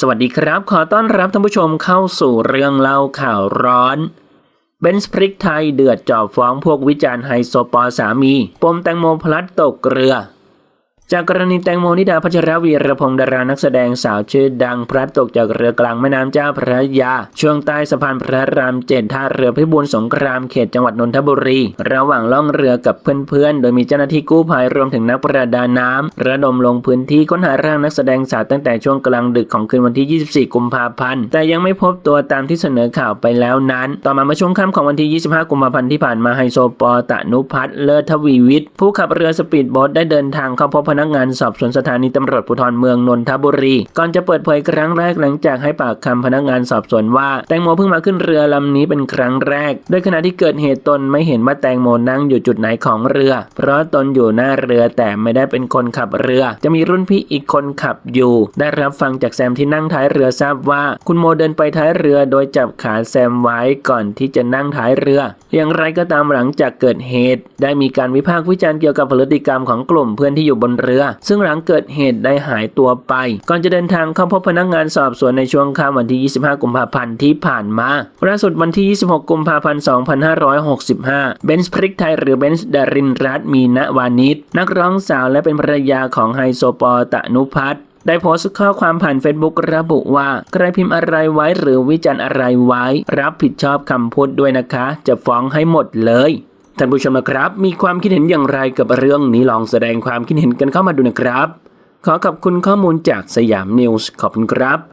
สวัสดีครับ ขอต้อนรับท่านผู้ชมเข้าสู่เรื่องเล่าข่าวร้อน เบนส์พริกไทยเดือดจ่อฟ้องพวกวิจารณ์ไฮโซปอสามี ปมแตงโมพลัดตกเรือ จากกรณีแตงโมนิดาพัชรวีรพงศ์ดารานักแสดงสาวชื่อดังพลัดตกจากเรือกลางแม่น้ำเจ้าพระยา ช่วงใต้สะพานพระรามเจ็ดท่าเรือพิบูลสงครามเขตจังหวัดนนทบุรี ระหว่างล่องเรือกับเพื่อนๆ โดยมีเจ้าหน้าที่กู้ภัยรวมถึงนักประดาน้ำระดมลงพื้นที่ค้นหาร่างนักแสดงสาวตั้งแต่ช่วงกลางดึกของคืนวันที่ 24 กุมภาพันธ์แต่ยังไม่พบตัวตามที่เสนอข่าวไปแล้วนั้น ต่อมาเมื่อช่วงค่ำของวันที่ 25 กุมภาพันธ์ที่ผ่านมาไฮโซปอตะนุพัฒน์เลิศทวีวิทย์ผู้ขับเรือสปีดโบ๊ทได้เดินทางเข้าพบพนักงานสอบสวนสถานีตำรวจภูธรเมืองนนทบุรี ก่อนจะเปิดเผยครั้งแรกหลังจากให้ปากคำพนักงานสอบสวนว่า แตงโมเพิ่งมาขึ้นเรือลำนี้เป็นครั้งแรก โดยขณะที่เกิดเหตุตนไม่เห็นว่าแตงโมนั่งอยู่จุดไหนของเรือ เพราะตนอยู่หน้าเรือแต่ไม่ได้เป็นคนขับเรือ จะมีรุ่นพี่อีกคนขับอยู่ ได้รับฟังจากแซมที่นั่งท้ายเรือทราบว่า คุณโมเดินไปท้ายเรือโดยจับขาแซมไว้ก่อนที่จะนั่งท้ายเรือ อย่างไรก็ตามหลังจากเกิดเหตุ ได้มีการวิพากษ์วิจารณ์เกี่ยวกับพฤติกรรมของกลุ่มเพื่อนที่อยู่บนเรือซึ่งหลังเกิดเหตุได้หายตัวไป ก่อนจะเดินทางเข้าพบพนักงานสอบสวนในช่วงค่ำวันที่ 25 กุมภาพันธ์ที่ผ่านมาล่าสุดวันที่ 26 กุมภาพันธ์ 2565 เบนซ์พริกไทยหรือเบนซ์ดารินรัตมีณวานิชนักร้องสาวและเป็นภรรยาของไฮโซปอตะนุพัฒน์ได้โพสต์ข้อความผ่านเฟซบุ๊กระบุว่าใครพิมพ์อะไรไว้หรือวิจารณ์อะไรไว้ รับผิดชอบคำพูดด้วยนะคะ จะฟ้องให้หมดเลย ท่านผู้ชมนะครับ มีความคิดเห็นอย่างไรกับเรื่องนี้ลองแสดงความคิดเห็นกันเข้ามาดูนะครับ ขอขอบคุณข้อมูลจากสยามนิวส์ขอบคุณครับ